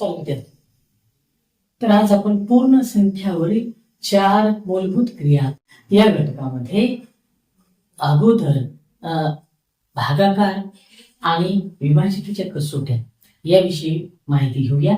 स्वागत तर आज आपण पूर्ण संख्यावरील चार मूलभूत क्रिया या घटकामध्ये अगोदर अं, भागाकार आणि विभाजकीच्या कसोट्या याविषयी माहिती घेऊया.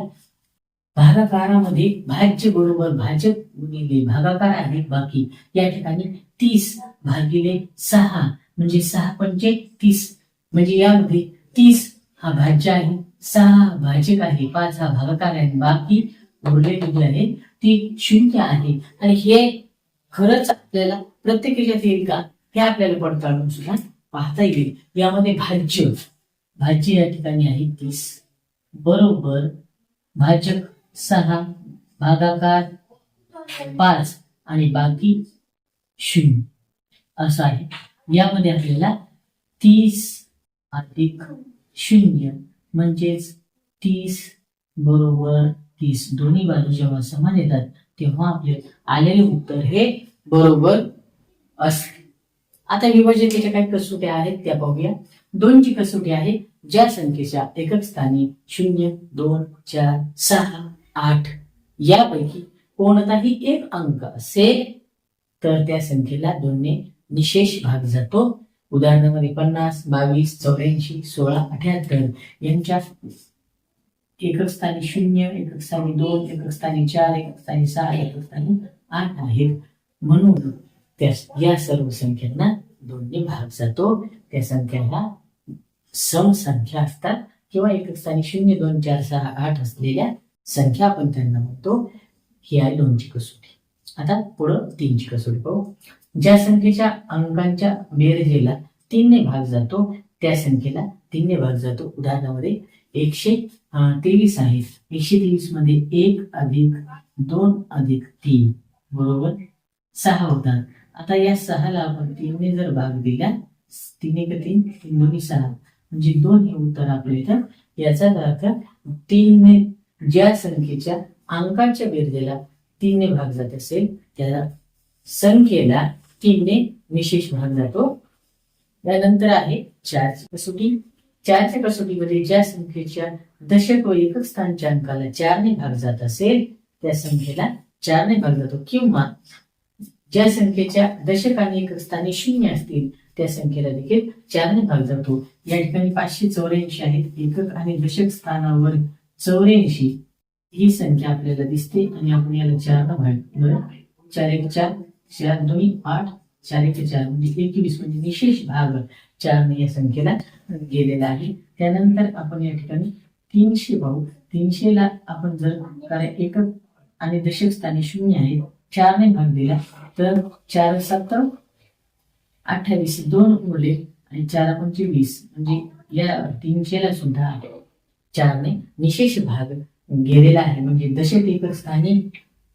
भागाकारामध्ये भाज्य बरोबर भाजक गुणिले भागाकार आहे बाकी या ठिकाणी तीस भागिले सहा म्हणजे सहा पंचे तीस म्हणजे यामध्ये तीस हा भाज्य आहे. सहा भाजक आहे पाच हा भागाकार आहे बाकी उरलेली जी आहे ती शून्य आहे. आणि हे खरंच आपल्याला प्रत्येक याच्यात येईल का? हे आपल्याला पडताळून सुद्धा पाहता येईल. यामध्ये भाज्य भाज्य या ठिकाणी आहे तीस. बरोबर भाजक सहा भागाकार पाच आणि बाकी शून्य. असं आहे. यामध्ये आपल्याला तीस अधिक शून्य म्हणजेच तीस बरोबर तीस. दोन्ही बाजू जेव्हा समान येतात तेव्हा आपले आलेले उत्तर हे बरोबर असते. आता विभाजकाच्या काही कसोट्या आहेत त्या पाहूया. दोनची कसोटी आहे ज्या संख्येच्या एकक स्थानी शून्य दोन चार सहा आठ यापैकी कोणताही एक अंक असेल तर त्या संख्येला दोनने निशेष भाग जातो. उदाहरणामध्ये पन्नास बावीस चौऱ्याऐंशी सोळा अठ्याहत्तर यांच्या एकक स्थानी शून्य एकक स्थानी दोन एकक स्थानी चार एकक स्थानी सहा एकक स्थानी आठ आहेत. म्हणून त्या या सर्व संख्यांना दोनने भाग जातो. त्या संख्याला समसंख्या असतात किंवा एकक स्थानी शून्य दोन चार सहा आठ असलेल्या संख्या आपण त्यांना म्हणतो. ही आहे दोनची कसोटी. आता पुढं तीनची कसोटी पाहू. ज्या संख्येच्या अंकांच्या बेरजेला तीनने भाग जातो त्या संख्येला तीनने भाग जातो. उदाहरणामध्ये एकशे तेवीस आहे एकशे तेवीसमध्ये एक अधिक दोन अधिक तीन बरोबर? सहा होतात. आता या सहाला आपण तीनने जर भाग दिला तीन एक तीन? तीन दोन्ही सहा. म्हणजे दोन हे उत्तर आपलं इथं. याचाच अर्थ तीनने ज्या संख्येच्या अंकांच्या बेरजेला तीनने भाग जात असेल त्या संख्येला तीनने विशेष भाग जातो. त्यानंतर आहे चारची कसोटी. चारच्या कसोटीमध्ये ज्या संख्येच्या दशक व एकक स्थानच्या अंकाला चारने भाग जात असेल त्या संख्येला चारने भाग जातो. किंवा ज्या संख्येच्या दशक आणि एकक स्थानी शून्य असतील त्या संख्येला देखील चारने भाग जातो. या ठिकाणी पाचशे चौऱ्याऐंशी आहेत. एकक आणि दशक स्थानावर चौऱ्याऐंशी ही संख्या आपल्याला दिसते आणि आपण याला चार भाग चार एक चार चार दोन्ही आठ चार एक चार म्हणजे एकवीस म्हणजे विशेष भाग चारने या संख्येला गेलेला आहे. त्यानंतर आपण या ठिकाणी तीनशे पाहू. तीनशेला आपण जर कारण एकक आणि दशक स्थानी शून्य आहे चारने भाग दिला तर चार सात अठ्ठावीस दोन उरले आणि चार पंचे वीस. म्हणजे या तीनशेला सुद्धा चारने निशेष भाग गेलेला आहे. म्हणजे दशक एकक स्थानी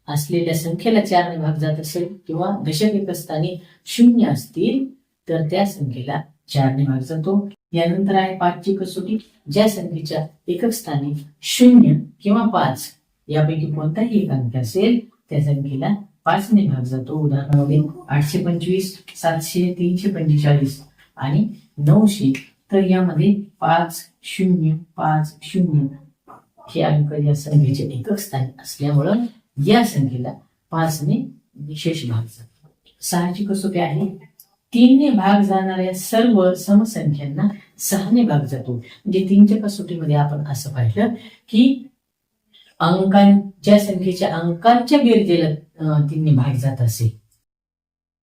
असलेल्या संख्येला चारने भाग जात असेल किंवा दशक एकस्थानी शून्य असतील तर त्या संख्येला चारने भाग जातो. यानंतर आहे पाचची कसोटी ज्या संख्येच्या एकक स्थानी शून्य किंवा पाच यापैकी कोणताही एक अंक असेल त्या संख्येला पाचने भाग जातो. उदाहरणामध्ये आठशे पंचवीस सातशे तीनशे पंचेचाळीस आणि नऊशे तर यामध्ये पाच शून्य पाच शून्य हे अंक या संख्येचे एकक स्थानी असल्यामुळं या संख्येला पाचने विशेष भाग जातो सहाची कसोटी आहे तीनने भाग जाणाऱ्या सर्व समसंख्यांना सहाने भाग जातो. म्हणजे तीनच्या कसोटीमध्ये आपण असं पाहिलं की अंकांच्या संख्येच्या अंकांच्या बेरजेला तीनने भाग जात असेल.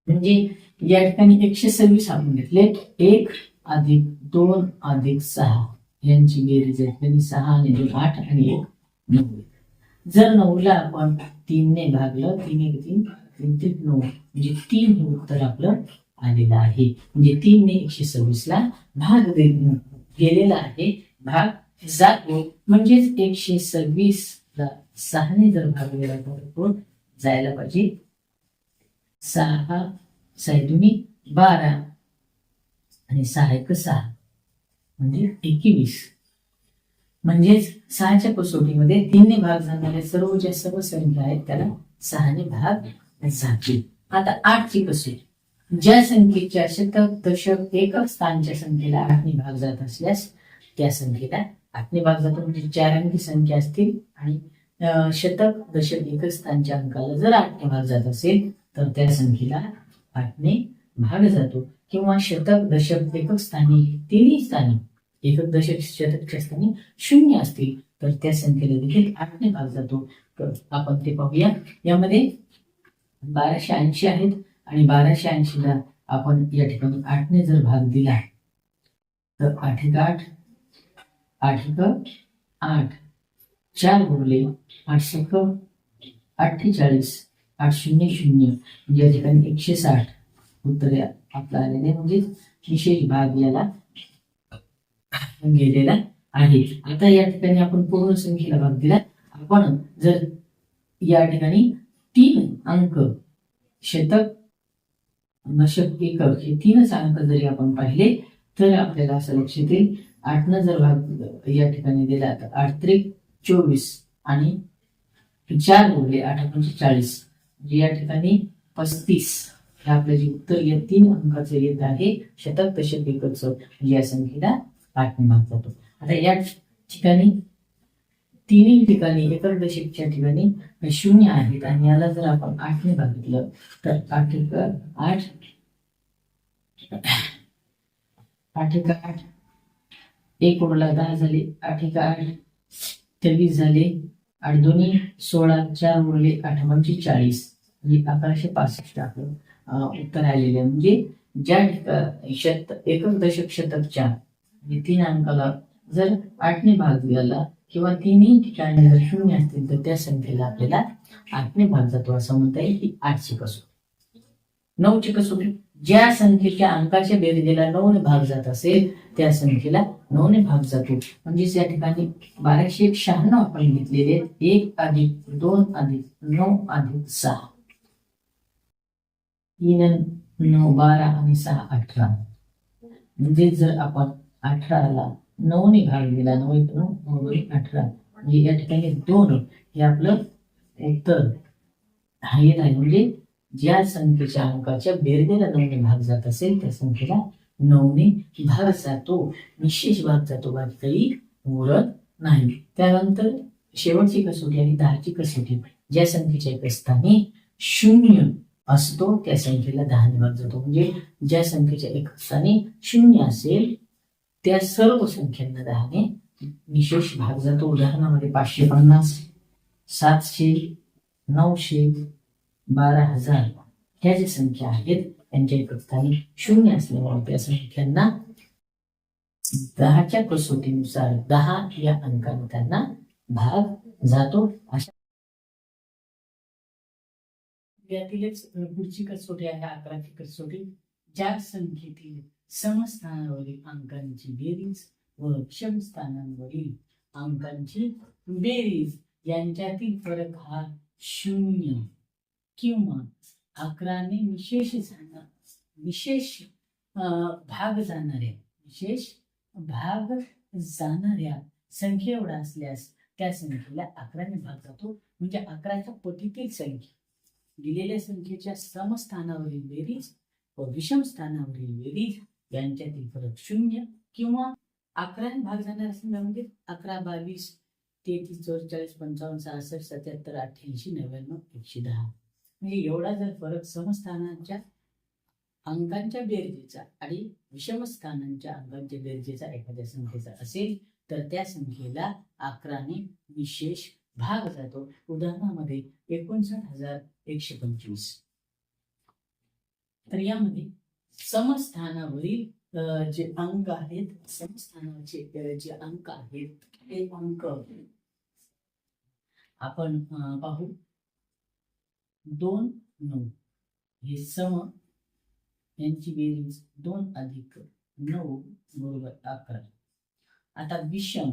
म्हणजे या ठिकाणी एकशे सव्वीस आपण घेतले. एक अधिक दोन अधिक सहा. यांची बेरीज आहे. सहा आणि दोन आठ आणि एक नऊ. जर नऊला आपण तीनने भागलं तीन एक तीन तीन ते नऊ म्हणजे तीन हे उत्तर आपलं आलेलं आहे. म्हणजे तीनने एकशे सव्वीस ला भाग गेलेला आहे. भाग जातो म्हणजेच एकशे सव्वीस ला सहाने जर भाग दिला तर जायला पाहिजे. सहा साहेब तुम्ही. बारा आणि सहा एक सहा. म्हणजे एकवीस. म्हणजेच सहाच्या कसोटीमध्ये तीनने भाग जाणाऱ्या सर्व ज्या सर्व संख्या आहेत त्याला सहाने भाग जातील आता आठची कसोटी. ज्या संख्येच्या शतक दशक एकक स्थानच्या संख्येला आठने भाग जात असल्यास त्या संख्येला आठने भाग जातो. म्हणजे चार अंकी संख्या असतील आणि शतक दशक एकक स्थानच्या अंकाला जर आठने भाग जात असेल तर त्या संख्येला आठने भाग जातो. किंवा शतक दशक एकक स्थानी तिन्ही स्थानी एकक दशक शतकच्या स्थानी शून्य असतील तर त्या संख्येला देखील आठने भाग जातो. तर आपण ते पाहूया. यामध्ये बाराशे ऐंशी आहेत आणि बाराशे ऐंशीला आपण या ठिकाणी आठने जर भाग दिला तर आठ एक आठ आठ एक आठ चार गुणले आठ सक अठ्ठेचाळीस आठ शून्य शून्य म्हणजे या ठिकाणी एकशे साठ उत्तर आपलं आलेले म्हणजे विशेष भाग याला गेलेला आहे. आता या ठिकाणी आपण पूर्ण संख्येला भाग दिला. आपण जर या ठिकाणी तीन अंक शतक नशक एकक हे तीनच अंक जरी आपण पाहिले तर आपल्याला असं लक्षात येईल. आठनं जर भाग या ठिकाणी दिला तर आठ त्रिक चोवीस आणि चार उरले आठ पंचे चाळीस. म्हणजे या ठिकाणी पस्तीस. हे आपलं जे उत्तर या तीन अंकाचं येत आहे शतक दशक एकच म्हणजे या संख्येला आठने भाग जातो. आता या ठिकाणी तिन्ही ठिकाणी एकादशीच्या ठिकाणी शून्य आहेत. आणि याला जर आपण आठने भागितलं तर आठ एक आठ आठ एक आठ एक उरला दहा झाले आठ एक आठ तेवीस झाले आठ दोन्ही सोळा चार उरले आठ म्हणजे चाळीस. म्हणजे अकराशे पासष्ट आपलं उत्तर आलेले म्हणजे ज्या ठिकाणी शत एकक दशक शतकच्या म्हणजे तीन अंकाला जर आठने भाग दिला किंवा तिन्ही ठिकाणी जर शून्य असतील तर त्या संख्येला आपल्याला आठने भाग जातो असं म्हणता येईल की आठची कसोटी. नऊची कसोटी. ज्या संख्येच्या अंकाच्या बेरजेला नऊने भाग जात असेल त्या संख्येला नऊने भाग जातो. म्हणजेच या ठिकाणी बाराशे एक शहाण्णव आपण घेतलेले एक अधिक दोन अधिक नऊ अधिक सहा. तीन नऊ बारा आणि सहा अठरा. म्हणजे जर आपण अठराला नऊने भाग दिला नऊ एक नऊ नऊ दोन अठरा. म्हणजे या ठिकाणी दोन. हे आपलं उत्तर हा येत आहे म्हणजे ज्या संख्येच्या अंकाच्या बेरजेला नऊने भाग जात असेल त्या संख्येला नऊने भाग जातो. विशेष भाग जातो भाग काही उरत नाही. त्यानंतर शेवटची कसोटी आणि दहाची कसोटी. ज्या संख्येच्या एक स्थानी शून्य असतो त्या संख्येला दहाने भाग जातो. म्हणजे ज्या संख्येच्या एक स्थानी शून्य असेल त्या सर्व संख्यांना दहाने विशेष भाग जातो उदाहरणामध्ये पाचशे पन्नास सातशे नऊशे बारा हजार ह्या ज्या संख्या आहेत त्यांच्या एक स्थानी शून्य असल्यामुळे त्या संख्यांना दहाच्या कसोटीनुसार दहा या अंकाने त्यांना भाग जातो. अशा यातीलच पुढची कसोटी आहे अकराची कसोटी. ज्या संख्येतील समस्थानावरील अंकांची बेरीज व क्षमस्थानांवरील अंकांची बेरीज यांच्यातील फरक हा शून्य किंवा अकराने विशेष जाणार विशेष भाग जाणाऱ्या विशेष भाग जाणाऱ्या संख्ये एवढा असल्यास त्या संख्येला अकराने भाग जातो. म्हणजे अकराच्या पटीतील संख्या. दिलेल्या संख्येच्या समस्थानावरील बेरीज व विषम स्थानावरील बेरीज यांच्यातील फरक शून्य किंवा अकराने भाग जाणार संख्या म्हणजे अकरा बावीस तेहतीस चौवेचाळीस पंचावन्न सहासष्ट सत्याहत्तर अठ्ठ्याऐंशी नव्याण्णव एकशे दहा. म्हणजे एवढा जर फरक समस्थानांच्या अंकांच्या बेरजेचा आणि विषमस्थानांच्या अंकांच्या बेरजेचा एखाद्या संख्येचा असेल तर त्या संख्येला अकराने विशेष भाग जातो. उदाहरणामध्ये एकोणसाठ हजार एकशे पंचवीस. तर यामध्ये समस्थानावरील जे अंक आहेत समस्थानाचे जे अंक आहेत ते अंक आपण पाहू. दोन नऊ. हे सम यांची बेरीज दोन अधिक नऊ बरोबर अकरा. आता विषम.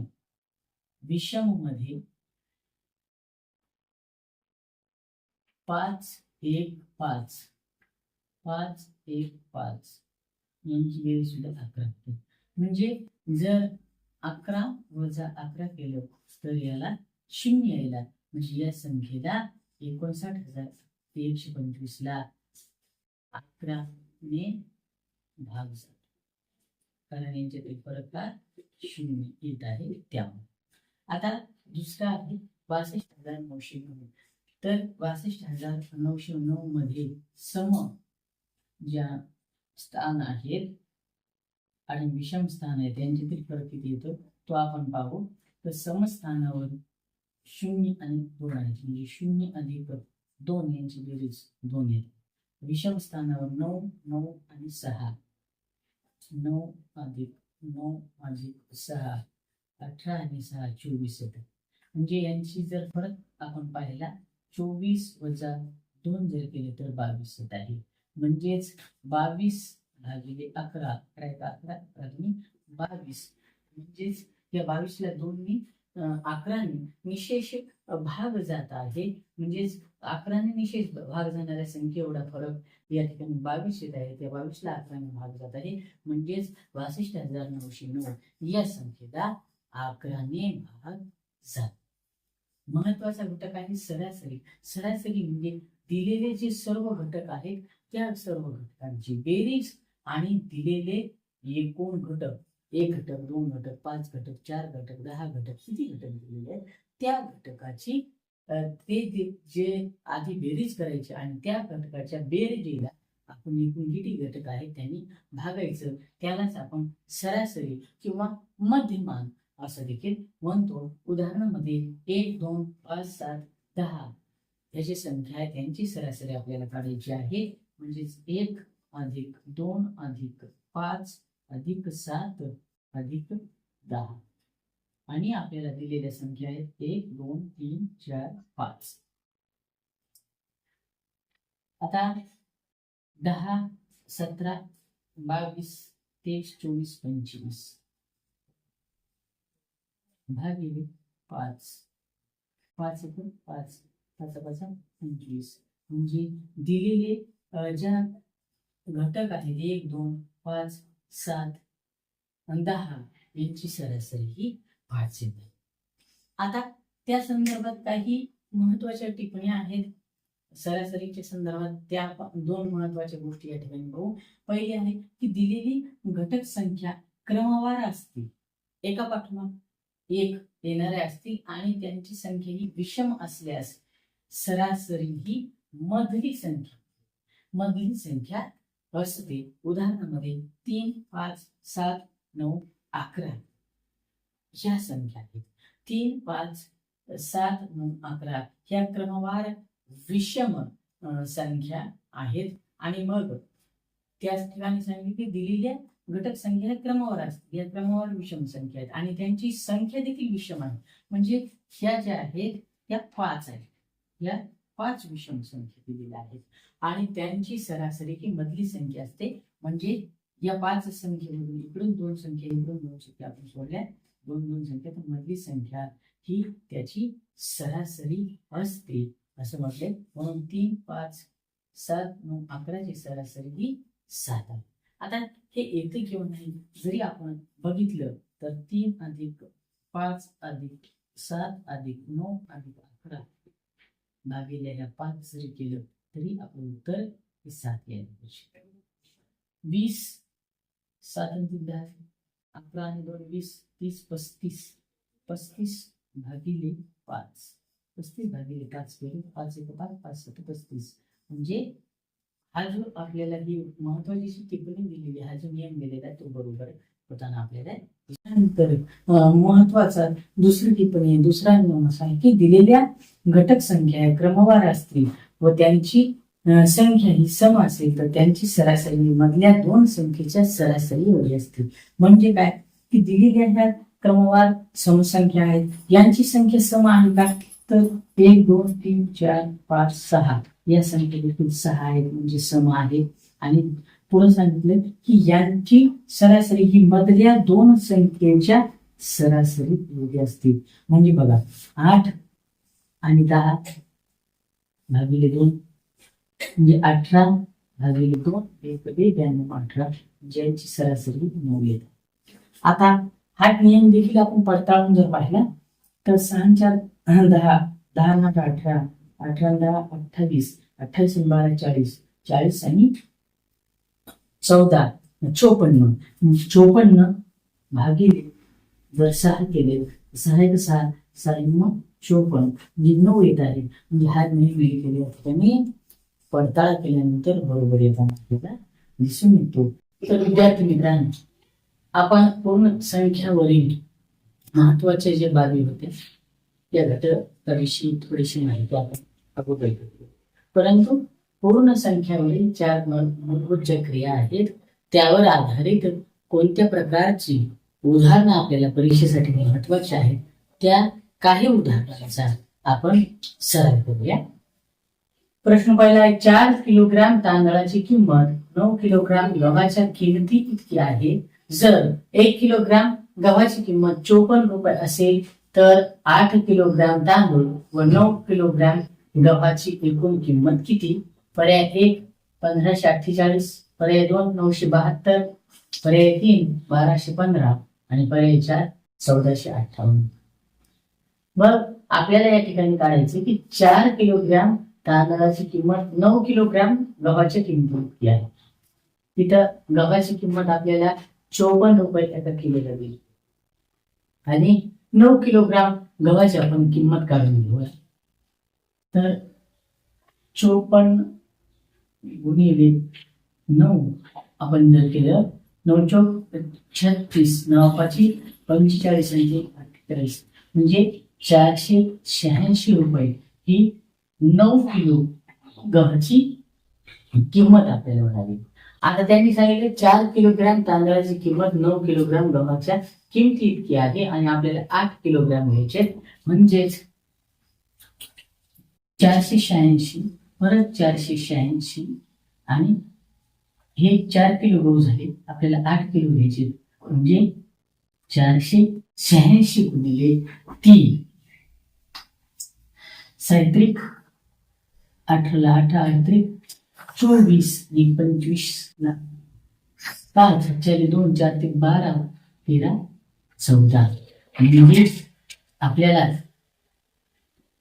विषममध्ये पाच एक पाच. पाच एक पाच यांची बेरीज सुद्धा अकरा होते. म्हणजे जर अकरा वजा अकरा केलं तर याला शून्य यायला. म्हणजे या संख्येला एकोणसाठ हजार एकशे पंचवीस ला अकरा ने भाग झाला. कारण यांच्यातील फरक का शून्य येत आहे त्यामुळे. आता दुसरा आहे बासष्ट हजार नऊशे नऊ. तर बासष्ट हजार नऊशे नऊ मध्ये सम ज्या स्थान आहेत आणि विषम स्थान आहेत त्यांच्यातील फरक किती येतो? तो आपण पाहू. तर समस्थानावर शून्य आणि दोन आहेत. म्हणजे शून्य अधिक दोन यांची बेरीज दोन आहेत विषम स्थानावर नऊ नऊ आणि सहा. नऊ अधिक नऊ अधिक सहा. अठरा आणि सहा चोवीस येतात. म्हणजे यांची जर फरक आपण पाहिला चोवीस वजा दोन जर केले तर बावीस येत आहे. म्हणजेच बावीस भागिले अकरा. अकरा एक अकरा? अकरा बावीस. म्हणजेच या बावीसला दोन्ही अकराने निशेष भाग जात आहे. म्हणजेच अकराने निशेष भाग जाणाऱ्या संख्ये एवढा फरक या ठिकाणी बावीस येत आहे. त्या बावीसला अकराने भाग जात आहे. म्हणजेच बासष्ट हजार नऊशे नऊ. या संख्येला अकराने भाग जात. महत्त्वाचा घटक आहे सरासरी. सरासरी म्हणजे दिलेले जे सर्व घटक आहेत त्या सर्व घटकांची बेरीज आणि दिलेले एकूण घटक एक घटक दोन घटक पाच घटक चार घटक दहा घटक किती घटक दिलेले आहेत? त्या घटकाची ते जे- आधी बेरीज करायची आणि त्या घटकाच्या बेरजेला आपण एकूण किती घटक आहेत त्यांनी भागायचं. त्यालाच आपण सरासरी किंवा मध्यमान असं देखील म्हणतो. उदाहरणामध्ये एक दोन पाच सात दहा याची संख्या आहे. त्यांची सरासरी आपल्याला काढायची आहे. म्हणजेच एक अधिक दोन अधिक पाच अधिक सात अधिक दहा. आणि आपल्याला दिलेल्या संख्या आहेत एक दोन तीन चार पाच. आता दहा सतरा बावीस तेवीस चोवीस पंचवीस. भागिले पाच. पाच एक पाच पाच पाच पंचवीस. म्हणजे दिलेले ज्या घटक आहेत एक दोन पाच सात दहा यांची सरासरी ही पाच येते. आता त्या संदर्भात काही महत्त्वाच्या टिप्पण्या आहेत. सरासरीच्या संदर्भात त्या दोन महत्त्वाच्या गोष्टी या ठिकाणी बघू. पहिली आहे की दिलेली घटक संख्या क्रमवार असते. एका पाठोमाग एक येणाऱ्या असतील आणि त्यांची संख्या ही विषम असल्यास सरासरी ही मधली संख्या. मधली संख्या असते. उदाहरणामध्ये तीन पाच सात नऊ अकरा. ह्या संख्या आहेत. तीन पाच सात नऊ अकरा ह्या क्रमवार विषम संख्या आहेत. आणि मग त्याच ठिकाणी सांगितले की दिलेल्या घटक संख्या ह्या क्रमवार असतील या क्रमवार विषम संख्या आहेत. आणि त्यांची संख्या देखील विषम आहे. म्हणजे ह्या ज्या आहेत त्या पाच आहेत. या पाच विषम संख्या दिलेल्या आहेत. आणि त्यांची सरासरी ही मधली संख्या असते. म्हणजे या पाच संख्येमधून इकडून दोन संख्या इकडून दोन संख्या आपण सोडल्या. दोन दोन संख्या तर मधली संख्या ही त्याची सरासरी असते. असं म्हटले म्हणून तीन पाच सात नऊ अकराची सरासरी ही सात आहे. आता हे येते किंवा नाही जरी आपण बघितलं तर तीन अधिक पाच अधिक सात अधिक नऊ अधिक अकरा भागिलेल्या पाच जरी केलं तरी आपलं उत्तर हे सात यायला पाहिजे. वीस सात दहा अकरा आणि दोन वीस तीस पस्तीस. पस्तीस भागिले पाच. पस्तीस भागिले पाच केले पाच एक पाच पाच सात पस्तीस. म्हणजे हा जो आपल्याला ही महत्वाची टिप्पणी दिलेली आहे, हा जो नियम दिलेला आहे तो बरोबर होताना आपल्याला त्यानंतर महत्त्वाचा दुसरी टिप्पणी आहे, दुसरा नियम असा आहे की दिलेल्या घटक संख्या क्रमवार असतील व त्यांची संख्या ही सम असेल तर त्यांची सरासरी मधल्या दोन संख्येच्या सरासरी एवढी असते म्हणजे काय? की दिलेल्या ह्या क्रमवार समसंख्या आहेत यांची संख्या सम आहे का? तर एक दोन तीन चार पाच सहा. या संख्या देखील सहा आहेत म्हणजे सम आहे. आणि पुढे सांगितलं? की यांची सरासरी ही मधल्या दोन संख्येच्या सरासरी एवढी असतील म्हणजे बघा आठ आणि दहा भागिले दोन म्हणजे अठरा भागिले दोन एक ब्याण्णव अठरा ज्यांची सरासरी नऊ येत. आता हा नियम देखील आपण पडताळून जर पाहिला तर सहा चार दहा दहा आठ अठरा अठरा दहा अठ्ठावीस अठ्ठावीस आणि बारा चाळीस चाळीस आणि चौदा चोपन्न. चोपन्न भागिले जर सहा केले सहा एक सहा सहा नऊ चोपन्न. म्हणजे नऊ येत आहे. म्हणजे हा नेहमी केले ठिकाणी पडताळा केल्यानंतर बरोबर येताना आपल्याला. दिसून येतो. तर विद्यार्थी मित्रांनो आपण पूर्ण संख्यावरील महत्त्वाचे जे बाबी होते या घटकाविषयी थोडीशी माहिती आपण अगोदर परंतु पूर्ण संख्यावरील चार मूलभूत ज्या क्रिया आहेत. त्यावर आधारित कोणत्या प्रकारची उदाहरणं आपल्याला परीक्षेसाठी महत्वाची आहेत त्या काही उदाहरणांचा आपण सराव करूया. प्रश्न पहिला आहे चार किलोग्राम तांदळाची किंमत नऊ किलोग्राम गव्हाच्या किमती इतकी आहे. जर एक किलोग्राम गव्हाची किंमत चोपन्न रुपये असेल तर आठ किलोग्राम तांदूळ व नऊ किलोग्राम गव्हाची एकूण किंमत किती? पर्याय एक पंधराशे अठ्ठेचाळीस. पर्याय दोन नऊशे बहात्तर. पर्याय तीन बाराशे पंधरा. आणि पर्याय चार चौदाशे अठ्ठावन्न. मग आपल्याला या ठिकाणी काढायचे की चार किलोग्राम तांदळाची किंमत नऊ किलोग्राम गव्हाच्या किंमत आहे. तिथं गव्हाची किंमत आपल्याला चोपन्न रुपये एका किलोला दिली आणि नऊ किलोग्राम गव्हाची आपण किंमत काढून घेऊया. तर चोपन्न गुणिले नऊ. आपण जर केलं नऊ चौक छत्तीस नवापाची पंचेचाळीस आणि अठ्ठेचाळीस. म्हणजे चारशे शहाऐंशी रुपये. ही नऊ किलो गव्हाची किंमत आपल्याला मिळाली. आता त्यांनी सांगितले चार किलोग्रॅम तांदळाची किंमत नऊ किलोग्रॅम गव्हाच्या किमती इतकी आहे आणि आपल्याला आठ किलोग्रॅम घ्यायचे म्हणजेच चारशे शहाऐंशी परत चारशे शहाऐंशी आणि हे चार किलो गहू झाले. आपल्याला आठ किलो घ्यायचे म्हणजे चारशे शहाऐंशी गुणिले तीन. सायत्रिक अठराला अठरा आठत्रिक चोवीस आणि पंचवीस ला पाच चार दोन चार ते बारा तेरा चौदा. म्हणजे आपल्याला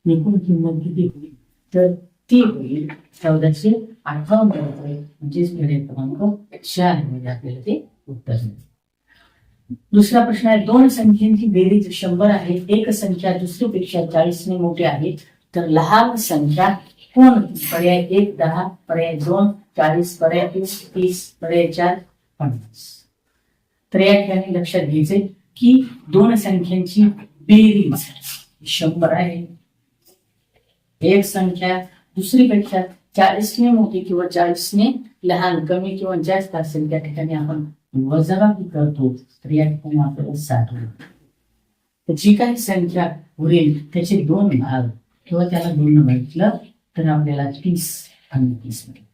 एकूण किंमत किती होईल तर ती होईल चौदाशे अठ्ठावन्न रुपये म्हणजेच पर्याय क्रमांक चार म्हणजे आपल्याला ते उत्तर मिळेल. दुसरा प्रश्न आहे दोन संख्यांची बेरीज शंभर आहे एक संख्या दुसरीपेक्षा चाळीसने मोठी आहे तर लहान संख्या कोण? पर्याय एक दहा पर्याय दोन चाळीस पर्याय तीस तीस पर्याय चार पन्नास. तर या ठिकाणी लक्षात घ्यायचे की दोन संख्यांची बेरीज शंभर आहे. एक संख्या दुसरीपेक्षा चाळीसने मोठी किंवा चाळीसने लहान कमी किंवा जास्त असेल त्या ठिकाणी आपण वजाबाकी करतो तर या ठिकाणी आपल्याला साठ होईल. तर जी काही संख्या उरेल त्याचे दोन भाग किंवा त्याला दोन म्हटलं तर आपल्याला तीस आणि तीस मिळेल.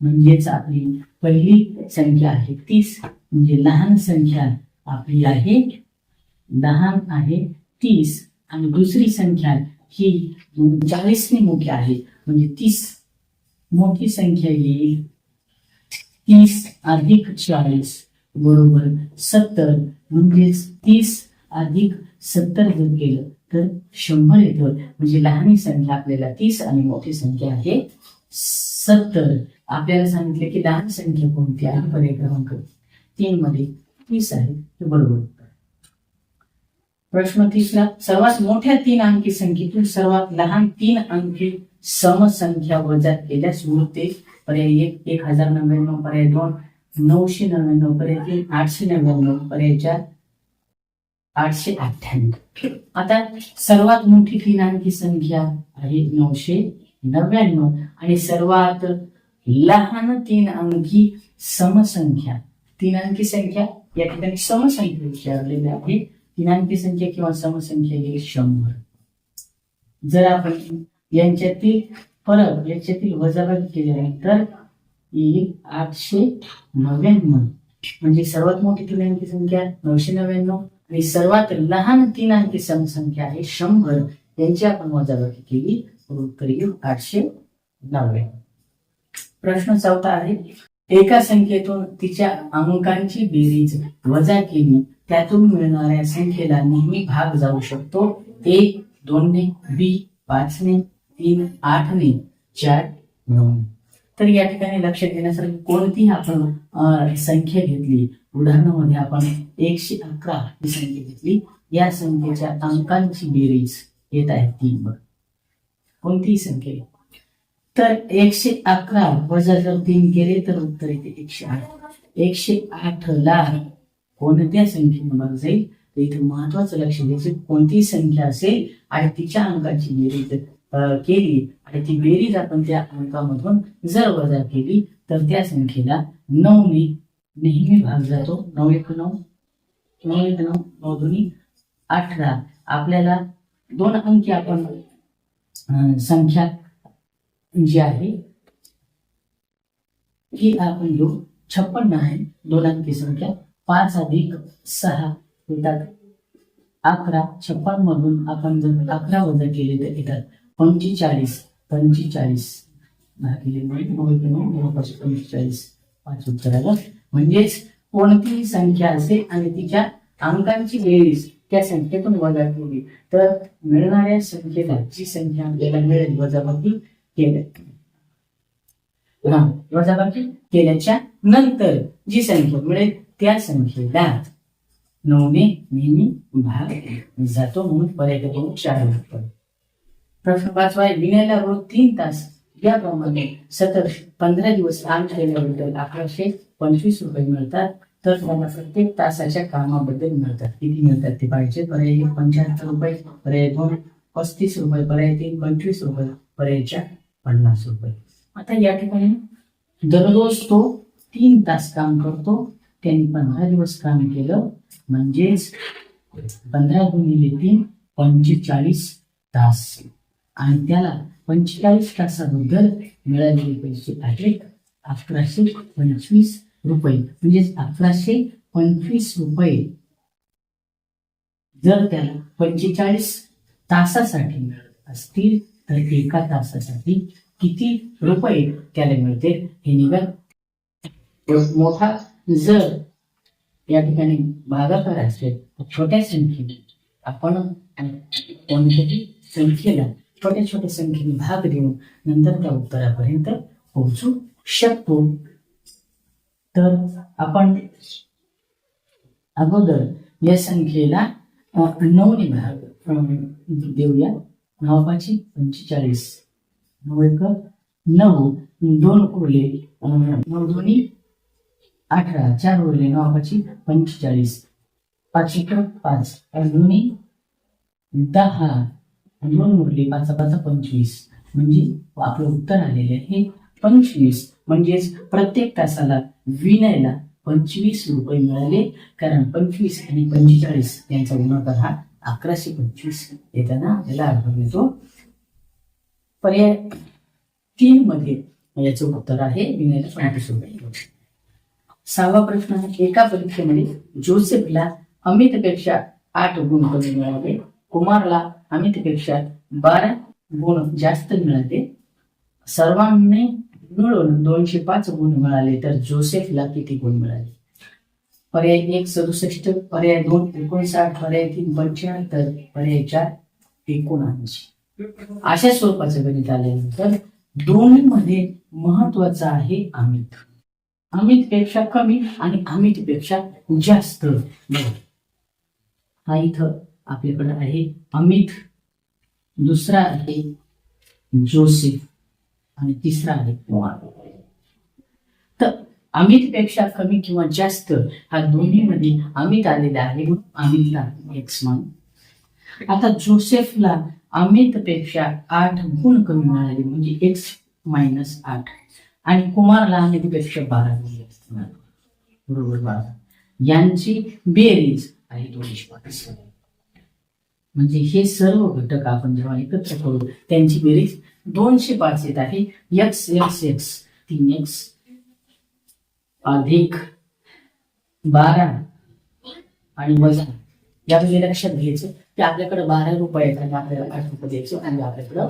म्हणजेच आपली पहिली संख्या आहे तीस म्हणजे लहान संख्या आपली आहे लहान आहे तीस आणि दुसरी संख्या ही चाळीसने मोठी आहे. म्हणजे तीस, मोठी संख्या येईल. तीस अधिक चाळीस बरोबर सत्तर, म्हणजेच तीस अधिक सत्तर जर केलं, तर शंभर येतं. म्हणजे लहानी संख्या आपल्याला तीस आणि मोठी संख्या आहे सत्तर. आपल्याला सांगितले की लहान संख्या कोणती आहे? पर्याय क्रमांक. तीन मध्ये तीस आहे ते बरोबर. प्रश्न तिसरा सर्वात मोठ्या तीन अंकी संख्येतून सर्वात लहान तीन अंकी समसंख्या वजा केल्यास उरते. पर्याय एक एक हजार नव्याण्णव पर्याय दोन नऊशे नव्याण्णव पर्याय तीन आठशे नव्याण्णव पर्याय चार आठशे अठ्ठ्याण्णव. आता सर्वात मोठी तीन अंकी संख्या आहे नऊशे नव्याण्णव आणि सर्वात लहान तीन अंकी समसंख्या. तीन अंकी संख्या या ठिकाणी समसंख्या विचारलेली आहे. तीन अंकी संख्या किंवा समसंख्या येईल शंभर. जर आपण यांच्यातील फरक यांच्यातील वजाबाकी केल्यानंतर येईल आठशे नव्याण्णव. म्हणजे सर्वात मोठी तीन अंकी संख्या नऊशे नव्याण्णव आणि सर्वात लहान तीन अंकी समसंख्या आहे शंभर. यांची आपण वजाबाकी केली उत्तर येईल आठशे नव्याण्णव. प्रश्न चौथा आहे एका संख्येतून तिच्या अंकांची बेरीज वजा केली. त्यातून मिळणाऱ्या संख्येला नेहमी भाग जाऊ शकतो. एक दोनने बी पाचने तीन आठने चार नऊ. तर या ठिकाणी लक्ष देण्यासारखी कोणतीही आपण संख्या घेतली उदाहरणामध्ये आपण एकशे अकरा ही संख्या घेतली या संख्येच्या अंकांची बेरीज येत आहे तीन वर. कोणतीही संख्या तर एकशे अकरा वजा जर तीन केले तर उत्तर येते एकशे आठ. एकशे आठ ला कोणत्या संख्येने भाग जाईल तर इथे महत्वाचं लक्ष द्यायचं कोणती संख्या असेल? आणि तिच्या अंकाची बेरीज केली. आणि ती बेरीज आपण त्या अंकामधून जर वजा केली तर त्या संख्येला नऊ मी नेहमी भाग जातो. नऊ एक नऊ नऊ एक नऊ नऊ दोन्ही अठरा. आपल्याला दोन अंकी आपण अं, संख्या जी आहे ही आपण घेऊ. छप्पन्न आहे. दोन अंकी संख्या. पाच अधिक सहा येतात अकरा छप्पन मधून आपण जर अकरा वजा केले तर येतात पंचेचाळीस पंचेचाळीस पंचेचाळीस. पाच उत्तर आलं म्हणजेच कोणतीही संख्या असेल आणि तिच्या अंकांची बेरीज त्या संख्येतून वजा केली तर मिळणाऱ्या संख्येला जी संख्या आपल्याला मिळेल वजाबाकी केल्या. हा वजाबाकी केल्याच्यानंतर जी संख्या मिळेल त्या संख्येला नऊने नेहमी भाग जातो म्हणून पर्याय क्रमांक चार उत्तर प्रश्न पाचवा विण्याला रोज तीन तास याप्रमाणे सतत पंधरा दिवस काम केल्याबद्दल अकराशे पंचवीस रुपये मिळतात तर त्यांना प्रत्येक तासाच्या कामाबद्दल मिळतात किती मिळतात ते पाहिजे पर्याय एक पंच्याहत्तर रुपये पर्याय दोन पस्तीस रुपये पर्याय तीन पंचवीस रुपये पर्याय चार पन्नास रुपये आता या ठिकाणी दररोज तो तीन तास काम करतो त्यांनी पंधरा दिवस काम केलं. म्हणजेच पंधरा गुणिले तीन पंचेचाळीस तास. आणि त्याला पंचेचाळीस तासाबद्दल मिळालेले पैसे आहेत अकराशे पंचवीस रुपये. म्हणजेच अकराशे पंचवीस रुपये. जर त्याला पंचेचाळीस तासासाठी मिळत असतील तर एका तासासाठी किती रुपये त्याला मिळते हे निघत मोठा जर या ठिकाणी भागाकार असेल तर छोट्या संख्येने आपण कोणत्याही संख्येला छोट्या छोट्या संख्येने भाग देऊन नंतर त्या उत्तरापर्यंत पोहोचू शकतो. तर आपण अगोदर या संख्येला नऊने भाग देऊया. नवापाची पंचेचाळीस. नऊ एक नऊ. दोन उरले अं, नऊ दोन्ही अठरा चार उरले नवापाची पंचेचाळीस. पाच पाच. आणि दोन्ही दहा. दोन उरले पाच पाच पंचवीस. म्हणजे आपलं उत्तर आलेले आहे पंचवीस. म्हणजेच प्रत्येक तासाला विनयला पंचवीस रुपये मिळाले. कारण पंचवीस आणि पंचेचाळीस यांचा गुणाकार हा अकराशे पंचवीस. येताना आपल्याला आढळून येतो पर्याय तीन मध्ये याचं उत्तर आहे विनयला पंचवीस रुपये. सहावा प्रश्न आहे एका परीक्षेमध्ये जोसेफला अमितपेक्षा आठ गुण कमी मिळाले कुमारला अमितपेक्षा बारा गुण जास्त मिळाले. सर्वांनी मिळून दोनशे पाच गुण मिळाले तर जोसेफला किती गुण मिळाले? पर्याय एक सदुसष्ट पर्याय दोन एकोणसाठ पर्याय तीन पंच्याहत्तर पर्याय चार एकोणऐंशी. अशा स्वरूपाचं गणित आल्यानंतर दोन्ही मध्ये महत्वाचं आहे अमित. अमित पेक्षा कमी आणि अमित पेक्षा जास्त हा इथं आपल्याकडे आहे अमित दुसरा आहे जोसेफ आणि तिसरा आहे कुमार. तर अमित पेक्षा कमी किंवा जास्त हा दोन्ही मध्ये अमित आलेला आहे अमितला एक्स मान आता जोसेफला अमित पेक्षा आठ गुण कमी मिळाले म्हणजे एक्स मायनस आठ. आणि कुमारला अमित पेक्षा बारा मिळाले बरोबर बारा यांची बेरीज आहे दोनशे पाच म्हणजे हे सर्व घटक आपण जेव्हा एकत्र करू त्यांची बेरीज दोनशे पाच येत आहे. एक्स एक्स एक्स तीन एक्स अधिक बारा आणि वजा. यामध्ये लक्षात घ्यायचं की आपल्याकडे बारा रुपये आणि आपल्याला आठ रुपये द्यायचे आणि आपल्याकडं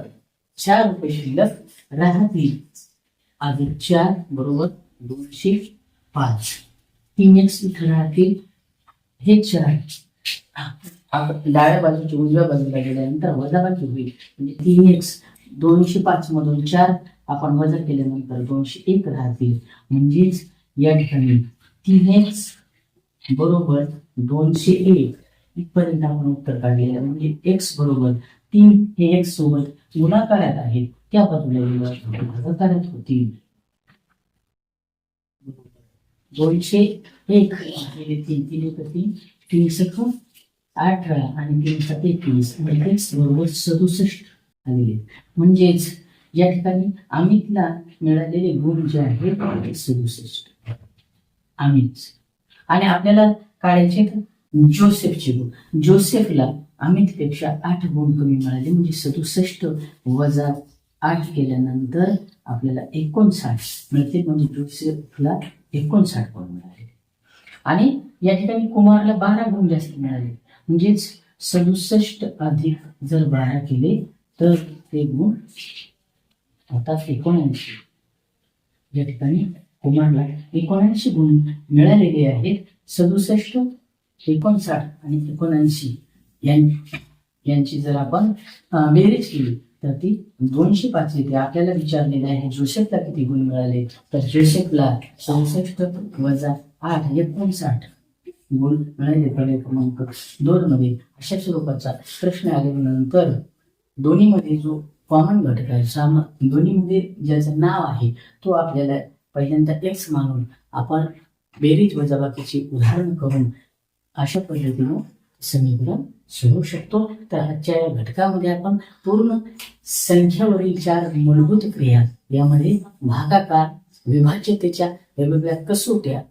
चार रुपये शिल्लक राहतील. अधिक चार बरोबर दोनशे पाच. तीन एक्स इथं राहतील. हे चार. डाव्या बाजूची उजव्या बाजूला गेल्यानंतर वजाबाकी होईल. म्हणजे तीन एक्स दोनशे पाच मधून चार आपण वजा केल्यानंतर दोनशे एक राहतील. म्हणजेच या ठिकाणी तीन एक्स बरोबर दोनशे एक. इथपर्यंत आपण उत्तर काढलेलं म्हणजे एक्स बरोबर तीन हे एक्स सोबत गुणाकारात आहेत त्या बाजूला गेलं भागाकारात होतील दोनशे एक म्हणजे तीन तीन एक तीन अठरा आणि तीन सात एकवीस म्हणजे आणि बरोबर सदुसष्ट आलेले म्हणजेच या ठिकाणी अमितला मिळालेले गुण जे आहेत ते सदुसष्ट. अमित. आणि आपल्याला काढायचे जोसेफचे गुण. जोसेफला अमितपेक्षा आठ गुण कमी मिळाले म्हणजे सदुसष्ट वजा आठ केल्यानंतर आपल्याला एकोणसाठ मिळते. म्हणजे ज्योतिषला एकोणसाठ गुण मिळाले. आणि या ठिकाणी कुमारला बारा गुण जास्त मिळाले. म्हणजेच सदुसष्ट अधिक जर बारा केले तर ते गुण आता एकोणऐंशी. या ठिकाणी कुमारला एकोणऐंशी गुण मिळालेले आहेत. सदुसष्ट एकोणसाठ आणि एकोणऐंशी यां- यांची जर आपण बेरीज केली तर ती दोनशे पाच येते. आपल्याला विचारलेलं आहे जोसेफला किती गुण मिळाले? तर जोसेफला चौसष्ट वजा आठ एकोणसाठ गुण मिळाले. पर्याय क्रमांक दोन मध्ये अशा स्वरूपाचा प्रश्न आल्यानंतर दोन्हीमध्ये जो कॉमन घटक आहे साम दोन्हीमध्ये ज्याचं नाव आहे तो आपल्याला पहिल्यांदा एक्स मानून आपण बेरीज वजाबाकीची उदाहरण करून अशा पद्धतीनं समीकरण सोडू शकतो. तर आजच्या या घटकामध्ये आपण पूर्ण संख्यावरील चार मूलभूत क्रिया यामध्ये भागाकार विभाज्यतेच्या वेगवेगळ्या कसोट्या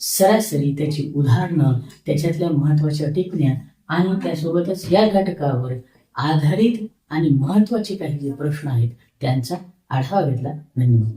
सरासरी त्याची उदाहरणं त्याच्यातल्या महत्त्वाच्या टिपण्या आणि त्यासोबतच या घटकावर आधारित आणि महत्त्वाचे काही जे प्रश्न आहेत त्यांचा आढावा घेतला. धन्यवाद.